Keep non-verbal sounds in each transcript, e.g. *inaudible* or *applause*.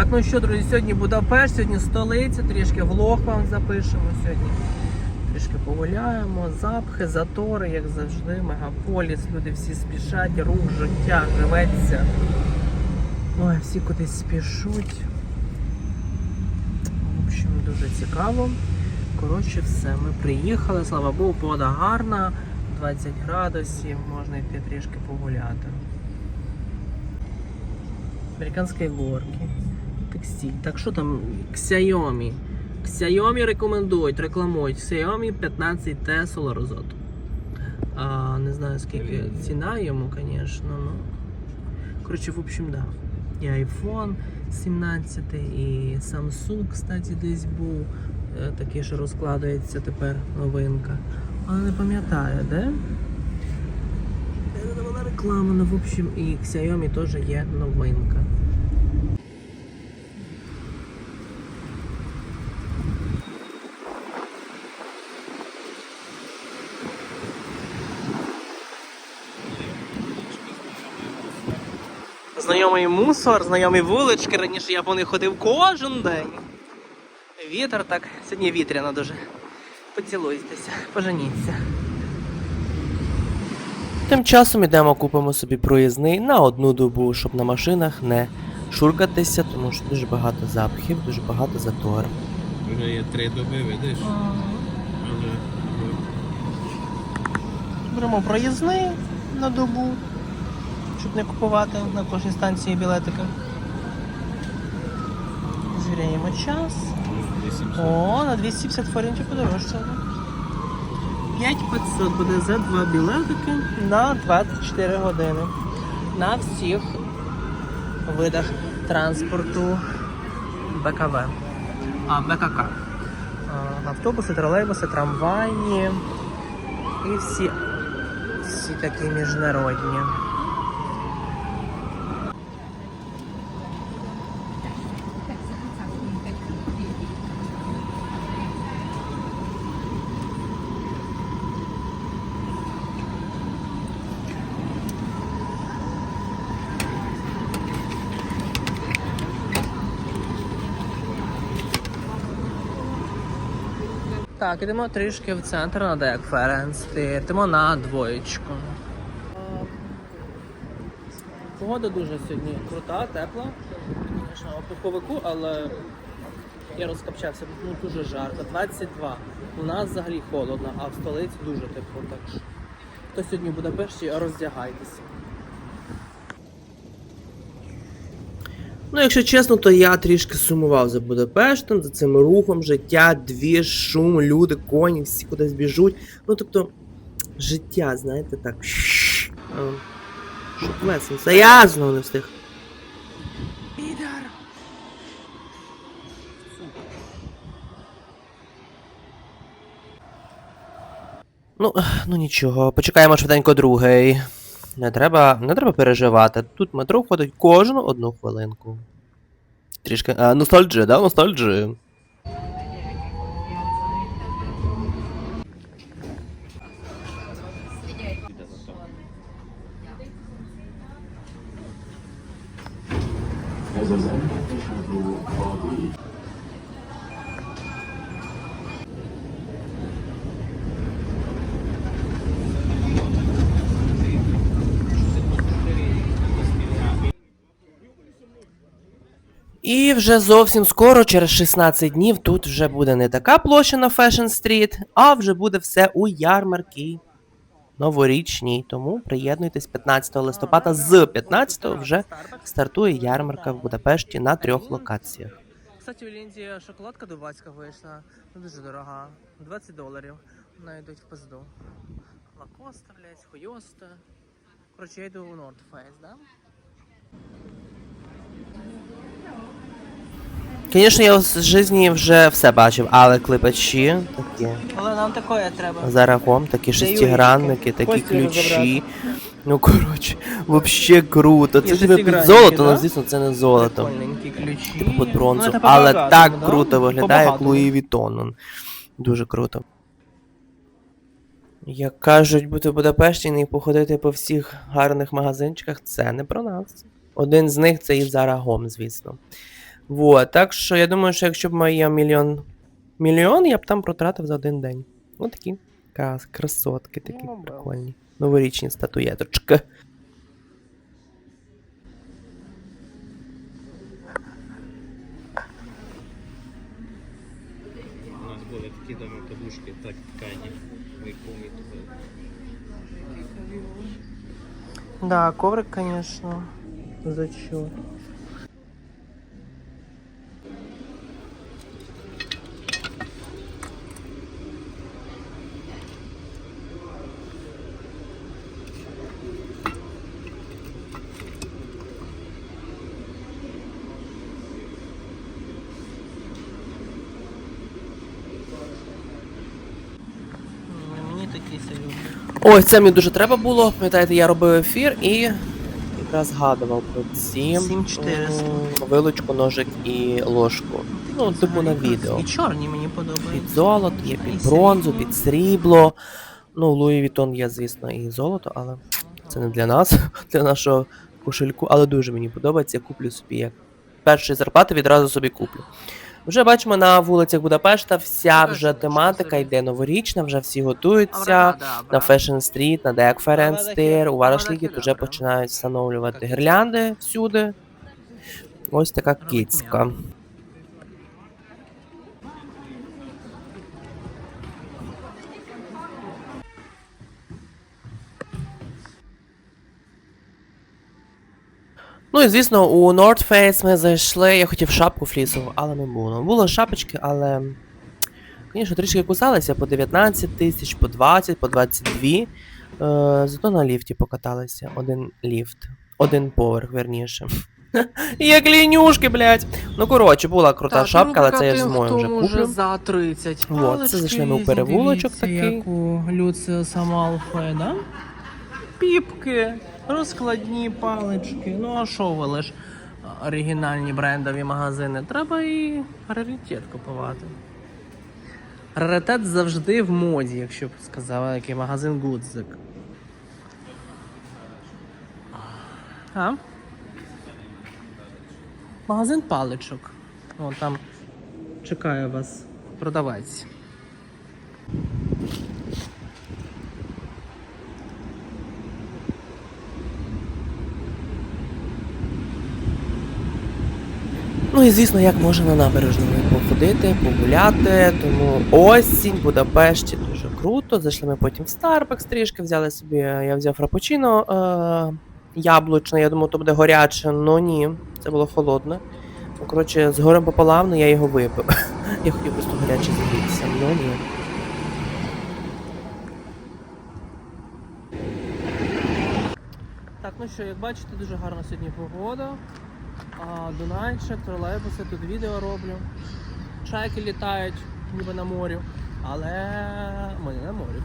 Так, ну що, друзі, сьогодні Будапешт, сьогодні столиця, трішки влог вам запишемо сьогодні. Трішки погуляємо, запхи, затори, як завжди, мегаполіс, люди всі спішать, рух, життя, живеться. Ой, всі кудись спішуть. В общем, дуже цікаво. Коротше, все, ми приїхали, слава Богу, погода гарна, 20 градусів, можна йти трішки погуляти. Американські горки. Текстиль. Так що там Xiaomi? Xiaomi рекомендують, рекламують. Xiaomi 15T Solar А, не знаю скільки ціна йому, звісно. Ну. Коротше, в общем, да. І iPhone 17, і Samsung, кстати, десь був. Е, Такий, що розкладається тепер новинка. Але не пам'ятаю, де? Де вона реклама, ну, в общем, і Xiaomi теж є новинка. Знайомий мусор, знайомі вулички. Раніше я по них ходив кожен день. Вітер так, сьогодні вітряно дуже. Поцілуйтеся, поженіться. Тим часом ідемо купимо собі проїзний на одну добу, щоб на машинах не шуркатися, тому що дуже багато запахів, дуже багато заторів. Вже є три доби, видиш? Беремо проїзний на добу, щоб не купувати на кожній станції білетики. Звіряємо час. 800. О, на 250 форінтів подорожчало. 5500 буде за два білетики на 24 години. На всіх видах транспорту БКВ. А, БКК. Автобуси, тролейбуси, трамваї і всі, всі такі міжнародні. Так, ідемо трішки в центр на Дек Ференс. Йдемо на двоєчку. Погода дуже сьогодні крута, тепла. Звісно, в пуховику, але я розкопчався, ну дуже жарко. 22. У нас взагалі холодно, а в столиці дуже тепло. Так що хто сьогодні в Будапешті, роздягайтеся. Ну, якщо чесно, то я трішки сумував за Будапештом, за цим рухом життя, дві, шум, люди, коні, всі кудись біжуть. Ну, тобто, життя, знаєте, так. Щоб весело. Це я знову не встиг. Підар! Ну, ну нічого, почекаємо швиденько другий. Не треба, не треба переживати. Тут метро ходить кожну одну хвилинку. Трішки. А, ностальджі, да? Ностальджі. І вже зовсім скоро, через 16 днів, тут вже буде не така площа на Fashion Street, а вже буде все у ярмарки новорічній. Тому приєднуйтесь 15 листопада. З 15 вже стартує ярмарка в Будапешті на трьох локаціях. Кстати, у Лінді шоколадка дубацька вийшла. Ну, Дуже дорога. 20 доларів. Вона йдуть в пизду. Лакоста, блядь, хуйоста. Коротше, я йду у North да? Звісно, я в житті вже все бачив, але клепачі такі. Але нам такое треба. Зарагом, такі шестигранники, такі ключі. Ну, коротше, вообще круто. Це тебе під золото, да? ну звісно, це не золото. Ключі. Типу під бронзу. Ну, це але так круто виглядає, як Луї Вітон. Дуже круто. Як кажуть, бути в Будапешті і походити по всіх гарних магазинчиках, це не про нас. Один з них це і Зарагом, звісно. Вот, так що я думаю, що якщо б моя мільйон мільйон, я б там протратив за один день. Ось такі крас, красотки, такі Ну, прикольні. Новорічні статуєточки. У нас були такі дома подушки, так ткані. Ми. Да, коврик, конечно, зачет. Мені такі серйозні. Ой, це мені дуже треба було. Пам'ятаєте, я робив ефір і якраз згадував про ці 7400. вилочку, ножик і ложку. Ну, типу на відео. І чорні мені подобаються. Під золото, є під бронзу, під срібло. Ну, Луї Вітон є, звісно, і золото, але це не для нас, *laughs* для нашого кошельку. Але дуже мені подобається, я куплю собі як першої зарплати відразу собі куплю. Вже бачимо на вулицях Будапешта, вся вже тематика йде новорічна, вже всі готуються. На Fashion Street, на Deck Ференстир, у Варашлігі вже починають встановлювати гірлянди всюди. Ось така кицька. Ну і звісно, у North Face ми зайшли. Я хотів шапку флісову, але не було. Було шапочки, але. Звісно, трішки кусалися по 19 тисяч, по 20, по 22. Е, зато на ліфті покаталися. Один ліфт. Один поверх, верніше. *laughs* Як лінюшки, блядь. Ну коротше, була крута Так, шапка, але ну, це я зимою вже куплю. за 30. Вот, це зайшли ми у перевулочок такий. Як у Люциуса Малфоя, да? Піпки, розкладні палички. Ну а що ви лиш оригінальні брендові магазини? Треба і раритет купувати. Раритет завжди в моді, якщо б сказала, який магазин Гудзик. А? Магазин паличок. О, там чекає вас продавець. Ну і звісно, як можна на набережному походити, погуляти. Тому осінь, Будапешті дуже круто. Зайшли ми потім в Starbucks трішки, взяли собі. Я взяв фрапучино е- яблучне, я думав, то буде гаряче, але ні, це було холодне. Ну, коротше, з горем пополам, але я його випив. *laughs* Я хотів просто гаряче зігрітися, але ні. Так, ну що, як бачите, дуже гарна сьогодні погода. А, Дунайчик, тролейбуси, тут відео роблю. Чайки літають, ніби на морі. Але ми не на морі.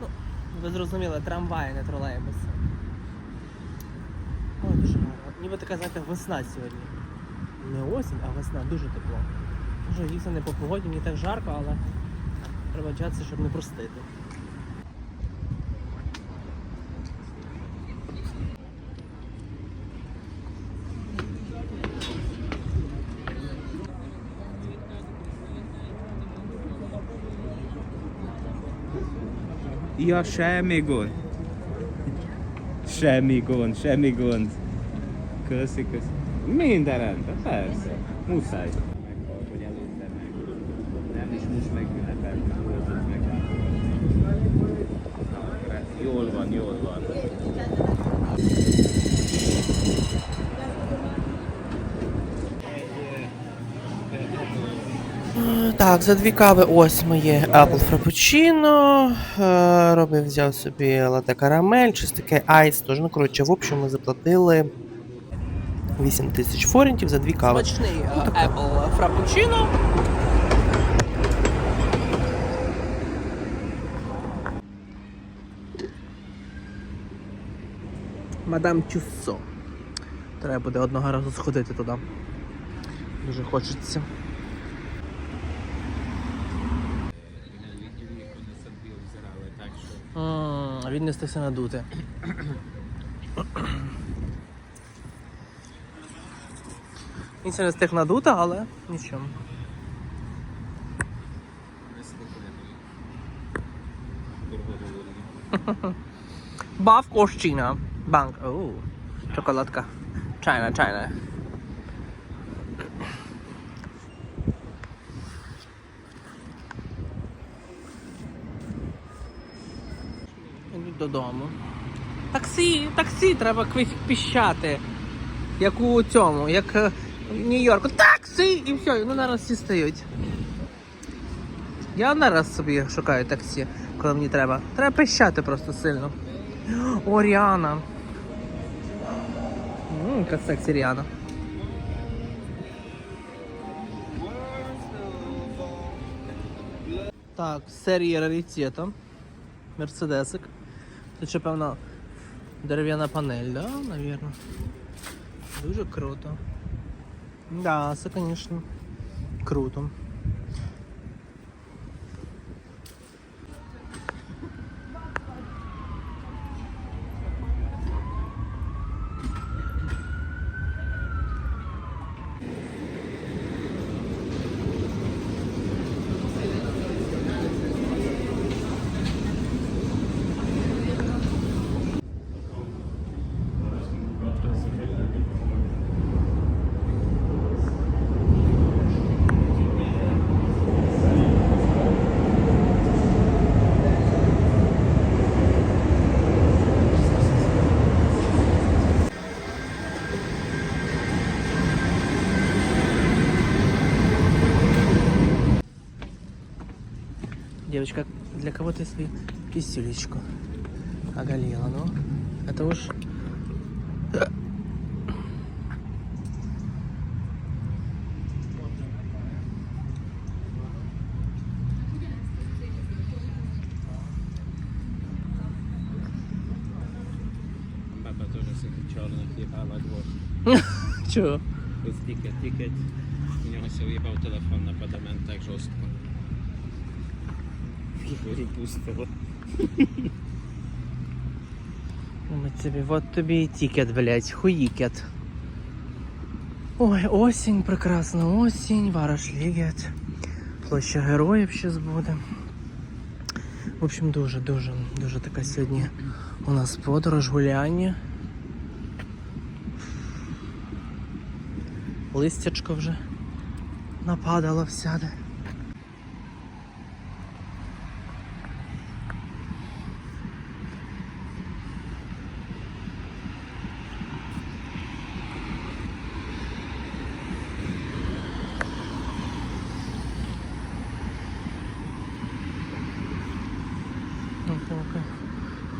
Ну, Ви зрозуміли, трамваї, не тролейбуси. Ой, дуже гарно. Ніби така, знаєте, весна сьогодні. Не осінь, а весна, дуже тепло. Може, їсти не по погоді, не так жарко, але треба вчатися, щоб не простити. Semmi gond, semmi gond. Köszi, köszi. Minden rendben, persze. Muszáj. Так, за дві кави ось моє Apple Frappuccino. Е, Робив, взяв собі лате карамель, щось таке айс. Тож, ну коротше, в общем, ми заплатили 8 тисяч форінтів за дві кави. Смачний е, Apple Frappuccino. Мадам Тюссо. Треба буде одного разу сходити туди. Дуже хочеться. А він надути. Він це не встиг надути, але нічого. Бав Кошчина. Банк. Оу. Чайна, чайна. Додому. Таксі, таксі, треба піщати. Як у цьому, як е, в Нью-Йорку. Таксі! І все, ну зараз всі стають. Я нараз собі шукаю таксі, коли мені треба. Треба пищати просто сильно. О, Ріана. Яка Ріана. Так, серія раритету. Мерседесик. Тут ще, певна дерев'яна панель, да, навірно. Дуже круто. Да, це, звісно, круто. для кого ты свою писюлечку оголила, ну? Это уж... Баба теж сидить чорна, хлібала двох. *laughs* Чего? Ось тікет, тікет. У нього се уїбав телефон на падамент так жорстко. Фігуру пустило. Мы тебе, вот тебе и тикет, блядь, хуикет. Ой, осінь, прекрасна осінь, Варашлігет. Площа героїв щас буде. В общем, дуже, дуже, дуже така сьогодні у нас подорож, гуляння. Листячко вже нападало всяде. Ну, поки.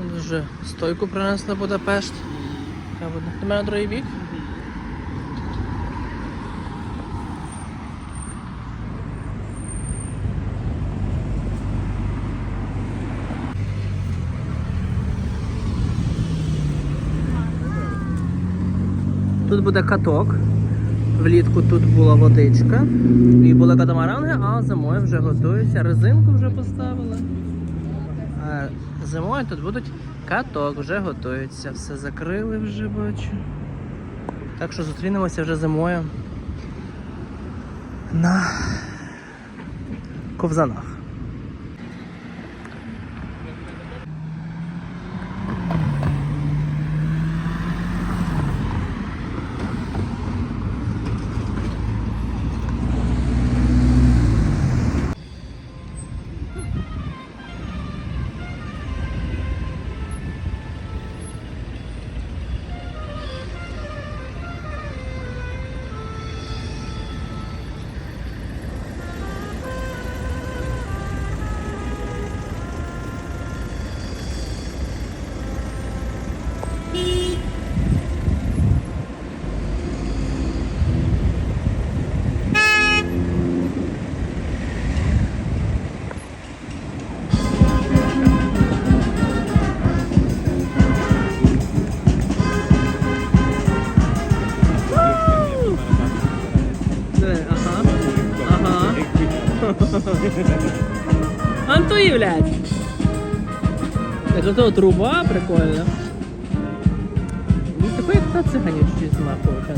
От вже стойку принесли Будапешт. До мене другий бік? Тут буде каток. Влітку тут була водичка і були катамаранги, а зимою вже готуються. Резинку вже поставили. А зимою тут будуть каток, вже готується, Все закрили вже бачу. Так що зустрінемося вже зимою на ковзанах. блядь. Так зато труба прикольно. Ну такой як та циганючий з маковка,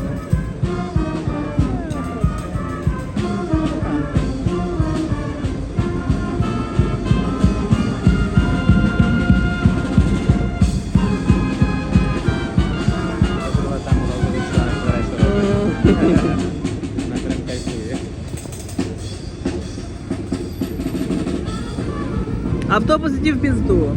Yeah. Автобус іди в пізду.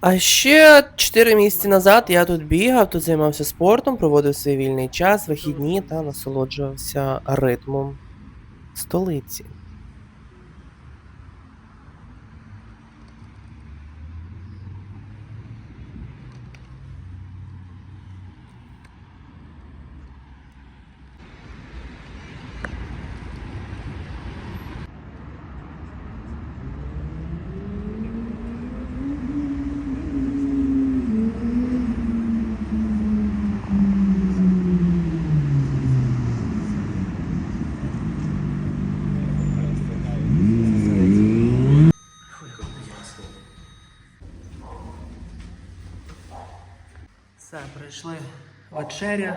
А ще 4 місяці назад я тут бігав, тут займався спортом, проводив свій вільний час, вихідні та насолоджувався ритмом столиці. Прийшли вечеря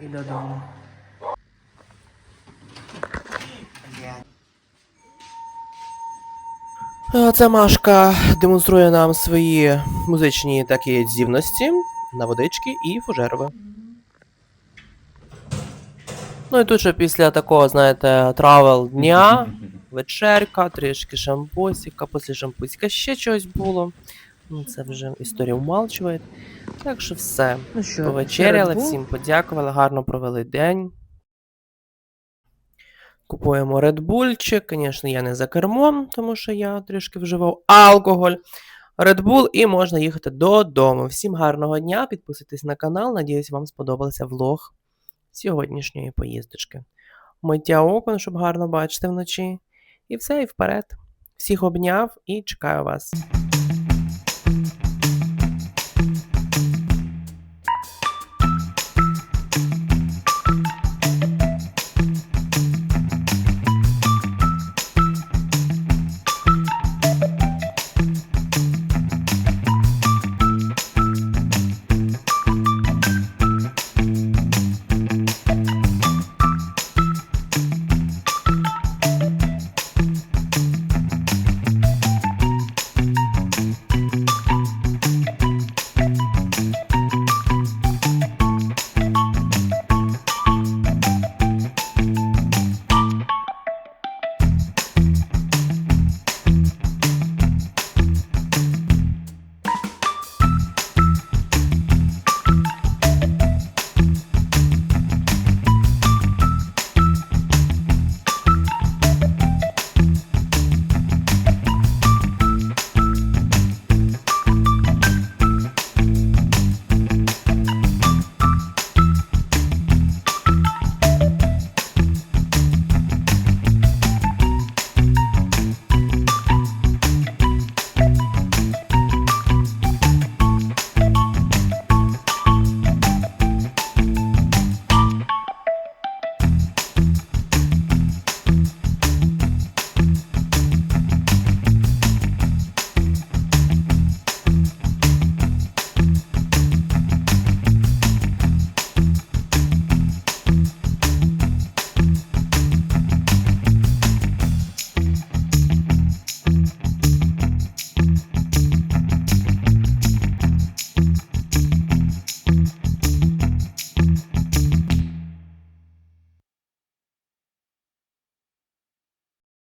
і додому. Е, Це Машка демонструє нам свої музичні такі здібності на водички і фужерове. Ну і тут ще після такого, знаєте, травел дня, *laughs* вечерка, трішки шампусіка, після шампусіка ще чогось було. Ну, це вже історія умалчує. Так що все. Ну що, Повечеряли, всім подякували, гарно провели день. Купуємо Red Bullчик. Звісно, я не за кермом, тому що я трішки вживав алкоголь. Red Bull і можна їхати додому. Всім гарного дня, підписуйтесь на канал. Надіюсь, вам сподобався влог сьогоднішньої поїздочки. Миття окон, щоб гарно бачити вночі. І все, і вперед. Всіх обняв і чекаю вас.